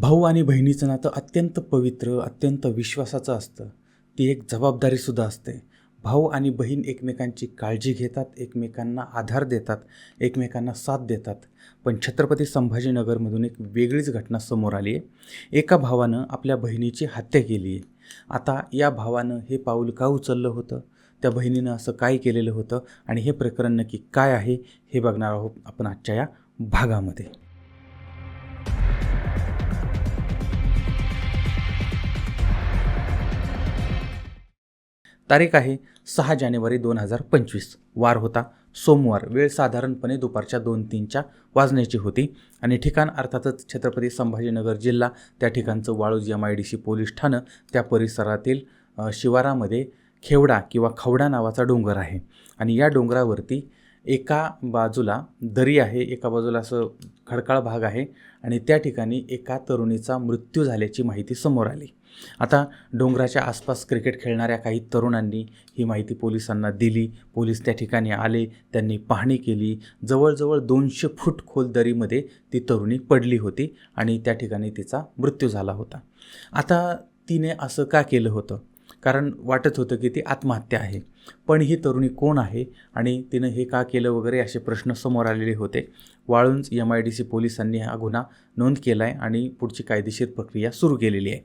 भाऊ आणि बहिणीचं नातं अत्यंत पवित्र अत्यंत विश्वासाचं असतं. ती एक जबाबदारीसुद्धा असते. भाऊ आणि बहीण एकमेकांची काळजी घेतात एकमेकांना आधार देतात एकमेकांना साथ देतात. पण छत्रपती संभाजीनगरमधून एक वेगळीच घटना समोर आली आहे. एका भावानं आपल्या बहिणीची हत्या केली आहे. आता या भावानं हे पाऊल का उचललं होतं? त्या बहिणीनं असं काय केलेलं होतं? आणि हे प्रकरण नक्की काय आहे? हे बघणार आहोत आपण आजच्या या भागामध्ये. तारीख आहे सहा जानेवारी दोन हजार पंचवीस. वार होता. सोमवार वेळ साधारणपणे दुपारच्या दोन तीनच्या वाजण्याची होती आणि ठिकाण अर्थातच छत्रपती संभाजीनगर जिल्हा त्या ठिकाणचं Waluj M I D C police ठाणं त्या परिसरातील शिवारामध्ये खेवडा किंवा खवडा नावाचा डोंगर आहे. आणि या डोंगरावरती एका बाजूला दरी आहे एका बाजूला असं खडकाळ भाग आहे आणि त्या ठिकाणी एका तरुणीचा मृत्यू झाल्याची माहिती समोर आली. आता डोंगराच्या आसपास क्रिकेट खेळणाऱ्या काही तरुणांनी ही माहिती पोलिसांना दिली. पोलीस त्या ठिकाणी आले त्यांनी पाहणी केली. जवळजवळ दोनशे फूट खोल दरीमध्ये ती तरुणी पडली होती आणि त्या ठिकाणी तिचा मृत्यू झाला होता. आता तिने असं का केलं होतं? कारण वाटत होतं की ती आत्महत्या आहे. पण ही तरुणी कोण आहे? आणि तिनं हे का केलं वगैरे असे प्रश्न समोर आलेले होते. Walunj M I D C पोलिसांनी हा गुन्हा नोंद केला आहे आणि पुढची कायदेशीर प्रक्रिया सुरू केलेली आहे.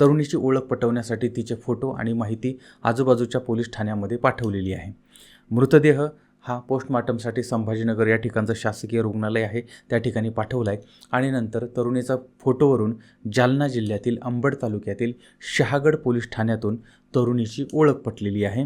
तरुणीची ओळख पटवण्यासाठी तिचे फोटो आणि माहिती आजूबाजूच्या पोलीस ठाण्यामध्ये पाठवलेली आहे. मृतदेह हा पोस्टमार्टमसाठी संभाजीनगर या ठिकाणचं शासकीय रुग्णालय आहे. त्या ठिकाणी पाठवला आहे आणि नंतर तरुणीचा फोटोवरून जालना जिल्ह्यातील अंबड तालुक्यातील शहागड पोलीस ठाण्यातून तरुणीची ओळख पटलेली आहे.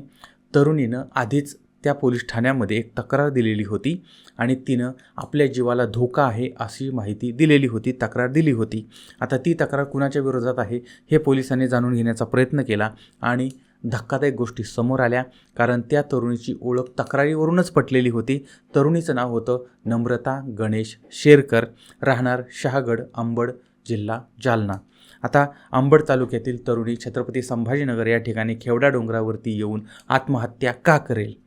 तरुणीनं आधीच त्या पोलीस ठाण्यामध्ये एक तक्रार दिलेली होती आणि तिनं आपल्या जीवाला धोका आहे अशी माहिती दिलेली होती तक्रार दिली होती. आता ती तक्रार कुणाच्या विरोधात आहे हे पोलिसांनी जाणून घेण्याचा प्रयत्न केला आणि धक्कादायक गोष्टी समोर आल्या कारण त्या तरुणीची ओळख तक्रारीवरूनच पटलेली होती. तरुणीचं नाव होतं नम्रता गणेश शेरकर. राहणार शहागड अंबड जिल्हा जालना. आता अंबड तालुक्यातील तरुणी छत्रपती संभाजीनगर या ठिकाणी खेवडा डोंगरावरती येऊन आत्महत्या का करेल?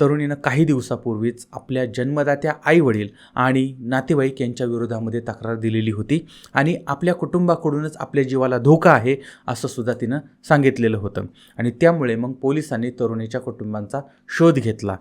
तरुणीनं काही दिवसापूर्वीच आपल्या जन्मदात्या आईवडील आणि नातेवाईक यांच्या विरोधामध्ये तक्रार दिलेली होती आणि आपल्या कुटुंबाकडूनच आपल्या जीवाला धोका आहे असं सुद्धा तिनं सांगितलेलं होतं. आणि त्यामुळे मग पोलिसांनी तरुणीच्या कुटुंबांचा शोध घेतला.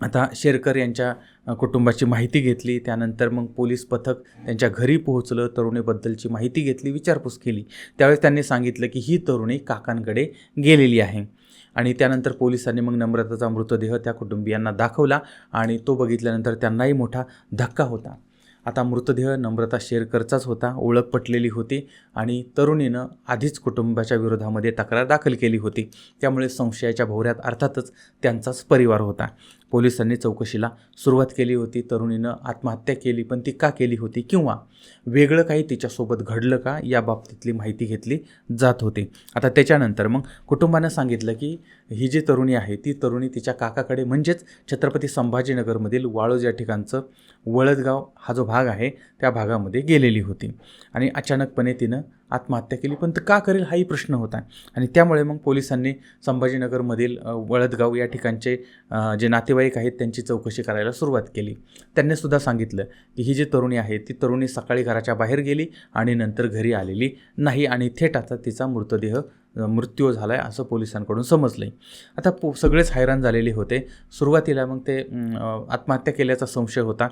आता शेरकर यांच्या कुटुंबाची माहिती घेतली त्यानंतर मग पोलीस पथक त्यांच्या घरी पोहोचलं तरुणीबद्दलची माहिती घेतली विचारपूस केली. त्यावेळेस त्यांनी सांगितलं की ही तरुणी काकांकडे गेलेली आहे. आणि त्यानंतर पोलिसांनी मग नम्रताचा मृतदेह त्या कुटुंबियांना दाखवला आणि तो बघितल्यानंतर त्यांनाही मोठा धक्का होता. आता मृतदेह नम्रता शेरकरचाच होता ओळख पटलेली होती आणि तरुणीनं आधीच कुटुंबाच्या विरोधामध्ये तक्रार दाखल केली होती. त्यामुळे संशयाच्या भोवऱ्यात अर्थातच त्यांचाच परिवार होता. पोलिसांनी चौकशीला सुरुवात केली होती. तरुणीनं आत्महत्या केली पण ती का केली होती किंवा वेगळं काही तिच्यासोबत घडलं का या बाबतीतली माहिती घेतली जात होती. आता त्याच्यानंतर मग कुटुंबानं सांगितलं की ही जी तरुणी आहे ती तरुणी तिच्या काकाकडे म्हणजेच छत्रपती संभाजीनगरमधील वाळूज या ठिकाणचं वळदगाव हा जो भाग आहे त्या भागामध्ये गेलेली होती. आणि अचानकपणे तिनं आत्महत्या केली. पण तर का करेल हाही प्रश्न होता. आणि त्यामुळे मग पोलिसांनी संभाजीनगरमधील वळदगाव या ठिकाणचे जे नातेवाईक आहेत त्यांची चौकशी करायला सुरुवात केली. त्यांनीसुद्धा सांगितलं की ही जी तरुणी आहे ती तरुणी सकाळी घराच्या बाहेर गेली आणि नंतर घरी आलेली नाही आणि थेट आता तिचा मृतदेह मृत्यू झाला आहे असं पोलिसांकडून समजलं आहे आता पो सगळेच हैराण झालेले होते. सुरुवातीला मग ते आत्महत्या केल्याचा संशय होता.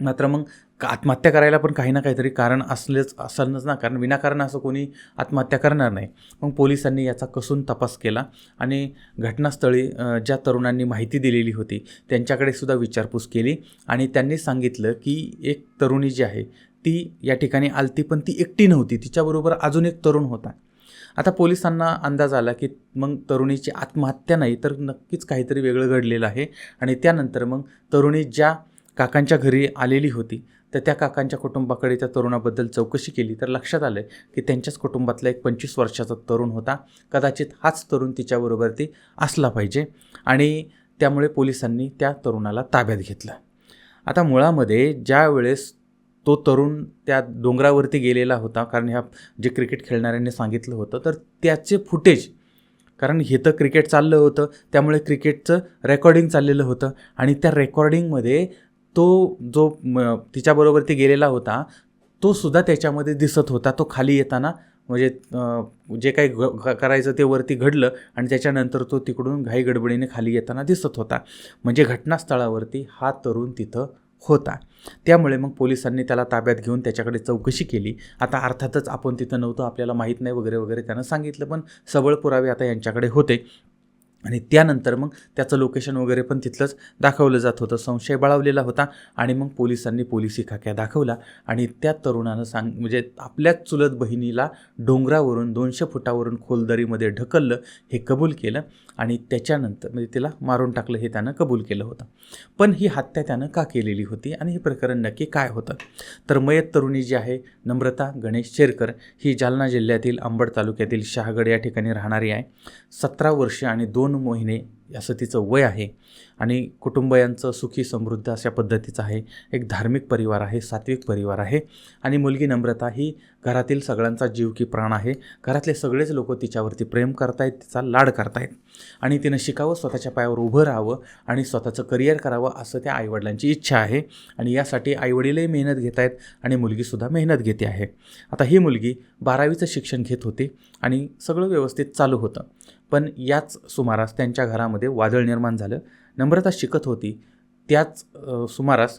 मात्र मग का- आत्महत्या करायला पण काही ना काहीतरी कारण असलेच असलंच ना. कारण विनाकारण असं कोणी आत्महत्या करणार नाही. मग पोलिसांनी याचा कसून तपास केला आणि घटनास्थळी ज्या तरुणांनी माहिती दिलेली होती त्यांच्याकडे सुद्धा विचारपूस केली आणि त्यांनी सांगितलं की एक तरुणी जी आहे ती या ठिकाणी आलती पण ती एकटी नव्हती. तिच्याबरोबर अजून एक तरुण होता. आता पोलिसांना अंदाज आला की मग तरुणीची आत्महत्या नाही तर नक्कीच काहीतरी वेगळं घडलेलं आहे. आणि त्यानंतर मग तरुणी ज्या काकांच्या घरी आलेली होती तर त्या काकांच्या कुटुंबाकडे त्या तरुणाबद्दल चौकशी केली. तर लक्षात आलं की त्यांच्याच कुटुंबातला एक पंचवीस वर्षाचा तरुण होता. कदाचित हाच तरुण तिच्याबरोबर ती असला पाहिजे आणि त्यामुळे पोलिसांनी त्या तरुणाला ताब्यात घेतलं. आता मुळामध्ये ज्या वेळेस तो तरुण त्या डोंगरावरती गेलेला होता कारण ह्या जे क्रिकेट खेळणाऱ्यांनी सांगितलं होतं तर त्याचे फुटेज कारण हे तर क्रिकेट चाललं होतं त्यामुळे क्रिकेटचं रेकॉर्डिंग चाललेलं होतं आणि त्या रेकॉर्डिंगमध्ये तो जो तिच्याबरोबर ती गेलेला होता तो सुद्धा त्याच्यामध्ये दिसत होता. तो खाली येताना म्हणजे जे काही घ- करायचं ते वरती घडलं आणि त्याच्यानंतर तो तिकडून घाई गडबडीने खाली येताना दिसत होता. म्हणजे घटनास्थळावरती हा तरुण तिथं होता. त्यामुळे मग पोलिसांनी त्याला ताब्यात घेऊन त्याच्याकडे चौकशी केली. आता अर्थातच आपण तिथं नव्हतं आपल्याला माहीत नाही वगैरे वगैरे त्यानं सांगितलं पण सबळ पुरावे आता यांच्याकडे होते. आणि त्यानंतर मग त्याचं लोकेशन वगैरे पण तिथलंच दाखवलं जात होतं. संशय बळावलेला होता आणि मग पोलिसांनी पोलिसी खाक्या दाखवला आणि त्या तरुणानं सांग म्हणजे आपल्याच चुलत बहिणीला डोंगरावरून दोनशे फुटावरून खोलदरीमध्ये ढकललं हे कबूल केलं आणि त्याच्यानंतर म्हणजे तिला मारून टाकलं हे त्यानं कबूल केलं होतं. पण ही हत्या त्यानं का केलेली होती आणि हे प्रकरण नक्की काय होतं? तर मयत तरुणी जी आहे नम्रता गणेश शेरकर ही जालना जिल्ह्यातील अंबड तालुक्यातील शहागड या ठिकाणी राहणारी आहे. सतरा वर्षे आणि दोन महिने असं तिचं वय आहे आणि कुटुंब यांचं सुखी समृद्ध अशा पद्धतीचं आहे. एक धार्मिक परिवार आहे सात्विक परिवार आहे आणि मुलगी नम्रता ही घरातील सगळ्यांचा जीव की प्राण आहे. घरातले सगळेच लोक तिच्यावरती प्रेम करतायत तिचा लाड करतायत आणि तिनं शिकावं स्वतःच्या पायावर उभं राहावं आणि स्वतःचं करिअर करावं असं त्या आईवडिलांची इच्छा आहे आणि यासाठी आईवडीलही मेहनत घेत आहेत आणि मुलगीसुद्धा मेहनत घेते आहे. आता ही मुलगी बारावीचं शिक्षण घेत होती आणि सगळं व्यवस्थित चालू होतं. पण याच सुमारास त्यांच्या घरामध्ये वादळ निर्माण झालं. नम्रता शिकत होती. त्याच सुमारास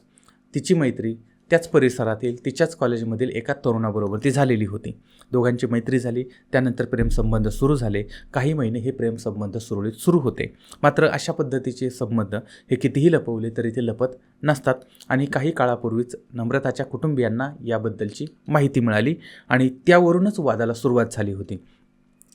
तिची मैत्री त्याच परिसरातील तिच्याच कॉलेजमधील एका तरुणाबरोबर ती झालेली होती. दोघांची मैत्री झाली. त्यानंतर प्रेमसंबंध सुरू झाले. काही महिने हे प्रेमसंबंध सुरळीत सुरू होते. मात्र अशा पद्धतीचे संबंध हे कितीही लपवले तरी ते लपत नसतात आणि काही काळापूर्वीच नम्रताच्या कुटुंबियांना याबद्दलची माहिती मिळाली आणि त्यावरूनच वादाला सुरुवात झाली होती.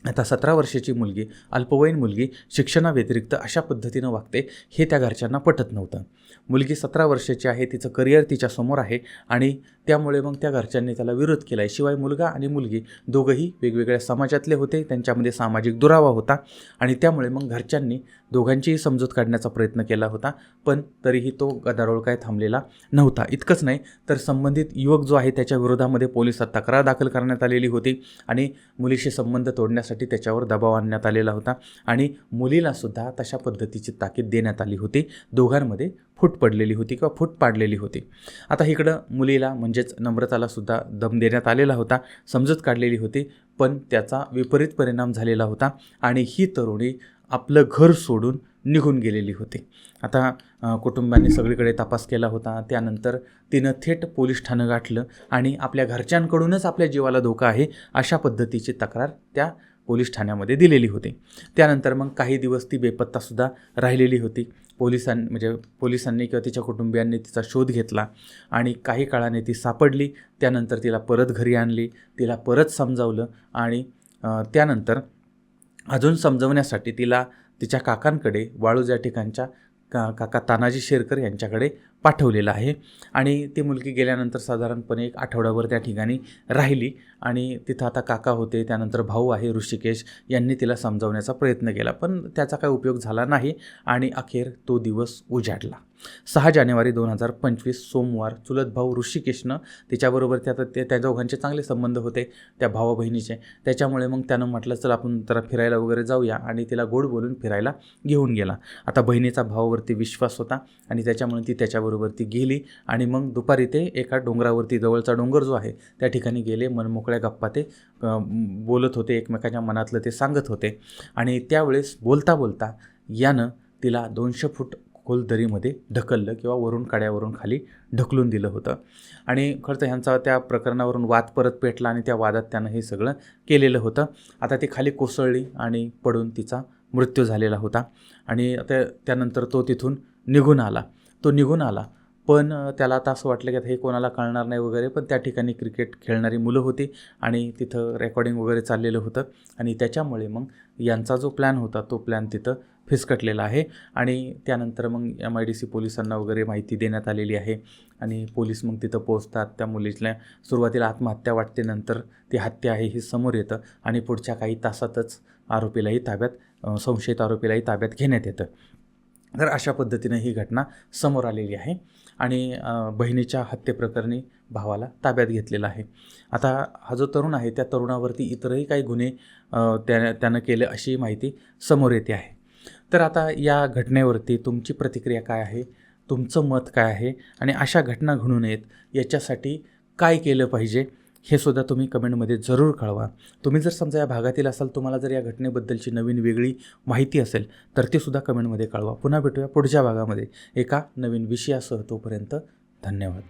आता सतरा वर्षाची मुलगी अल्पवयीन मुलगी शिक्षणाव्यतिरिक्त अशा पद्धतीनं वागते हे त्या घरच्यांना पटत नव्हतं. मुलगी सतरा वर्षाची आहे तिचं करिअर तिच्यासमोर आहे आणि त्यामुळे मग त्या घरच्यांनी त्याला विरोध केला आहे शिवाय मुलगा आणि मुलगी दोघंही वेगवेगळ्या समाजातले होते. त्यांच्यामध्ये सामाजिक दुरावा होता आणि त्यामुळे मग घरच्यांनी दोघांचीही समजूत काढण्याचा प्रयत्न केला होता. पण तरीही तो गदारोळ काय थांबलेला नव्हता. इतकंच नाही तर संबंधित युवक जो आहे त्याच्या विरोधामध्ये पोलिसात तक्रार दाखल करण्यात आलेली होती आणि मुलीशी संबंध तोडण्यासाठी त्याच्यावर दबाव आणण्यात आलेला होता आणि मुलीलासुद्धा तशा पद्धतीची ताकीद देण्यात आली होती. दोघांमध्ये फूट पडलेली होती किंवा फूट पाडलेली होती. आता इकडं मुलीला म्हणजेच नम्रतालासुद्धा दम देण्यात आलेला होता समजत काढलेली होती पण त्याचा विपरीत परिणाम झालेला होता आणि ही तरुणी आपलं घर सोडून निघून गेलेली होती. आता कुटुंबाने सगळीकडे तपास केला होता त्यानंतर तिनं थेट पोलीस ठाणं गाठलं आणि आपल्या घरच्यांकडूनच आपल्या जीवाला धोका आहे अशा पद्धतीची तक्रार त्या पोलीस ठाण्यामध्ये दिलेली होती. त्यानंतर मग काही दिवस ती बेपत्तासुद्धा राहिलेली होती. पोलिसां म्हणजे पोलिसांनी किंवा तिच्या कुटुंबियांनी तिचा शोध घेतला आणि काही काळाने ती सापडली. त्यानंतर तिला परत घरी आणली. तिला परत समजावलं आणि त्यानंतर अजून समजवण्यासाठी तिला तिच्या काकांकडे वाळूज या ठिकाणच्या का काका तानाजी शेरकर यांच्याकडे पाठवलेलं आहे. आणि ती मुलगी गेल्यानंतर साधारणपणे एक आठवड्याभर त्या ठिकाणी राहिली. आणि तिथं आता काका होते त्यानंतर भाऊ आहे ऋषिकेश यांनी तिला समजावण्याचा प्रयत्न केला. पण त्याचा काही उपयोग झाला नाही आणि अखेर तो दिवस उजाडला. सहा जानेवारी दोन हजार पंचवीस सोमवार चुलत भाऊ ऋषिकेशनं तिच्याबरोबर त्या ते त्या दोघांचे चांगले संबंध होते त्या भावा बहिणीचे. त्याच्यामुळे मग त्यानं म्हटलं चल आपण जरा फिरायला वगैरे जाऊया. आणि तिला गोड बोलून फिरायला घेऊन गेला. आता बहिणीचा भावावरती विश्वास होता आणि त्याच्यामुळे ती त्याच्याबरोबर ती गेली आणि मग दुपारी ते एका डोंगरावरती जवळचा डोंगर जो आहे त्या ठिकाणी गेले मनमोकळ्या गप्पा ते बोलत होते एकमेकाच्या मनातलं ते सांगत होते. आणि त्यावेळेस बोलता बोलता यानं तिला दोनशे फूट खोल दरीमध्ये ढकललं किंवा वरून काड्यावरून खाली ढकलून दिलं होतं. आणि खरं तर ह्यांचा त्या प्रकरणावरून वाद परत पेटला आणि त्या वादात त्यानं हे सगळं केलेलं होतं. आता ती खाली कोसळली आणि पडून तिचा मृत्यू झालेला होता. आणि त्या त्यानंतर तो तिथून निघून आला. तो निघून आला. पण त्याला आता असं वाटलं की आता हे कोणाला कळणार नाही वगैरे पण त्या ठिकाणी क्रिकेट खेळणारी मुलं होती आणि तिथं रेकॉर्डिंग वगैरे चाललेलं होतं. आणि त्याच्यामुळे मग यांचा जो प्लॅन होता तो प्लॅन तिथं फिसकटलेला आहे आणि त्यानंतर मग एम आय डी सी पोलिसांना वगैरे माहिती देण्यात आलेली आहे आणि पोलीस मग तिथं पोहोचतात त्या मुलीला. सुरुवातीला आत्महत्या वाटते नंतर ती हत्या आहे हे समोर येतं आणि पुढच्या काही तासातच आरोपीलाही ताब्यात संशयित आरोपीलाही ताब्यात घेण्यात येतं. तर अशा पद्धतीनं ही घटना समोर आलेली आहे आणि बहिणीच्या हत्येप्रकरणी भावाला ताब्यात घेतलेला आहे. आता हा जो तरुण आहे त्या तरुणावरती इतरही काही गुन्हे त्या त्यानं केले अशी माहिती समोर येते आहे. तर आता या घटनेवरती तुमची प्रतिक्रिया काय आहे? तुमचं मत काय आहे? आणि अशा घटना घडू नयेत याच्यासाठी काय केलं पाहिजे? हे सुद्धा तुम्ही कमेंटमध्ये जरूर कळवा. तुम्ही जर समजा या भागातील असाल तुम्हाला जर या घटनेबद्दलची नवीन वेगळी माहिती असेल तर ती सुद्धा कमेंटमध्ये कळवा. पुन्हा भेटूया पुढच्या भागामध्ये. एका नवीन विषयासह तोपर्यंत धन्यवाद.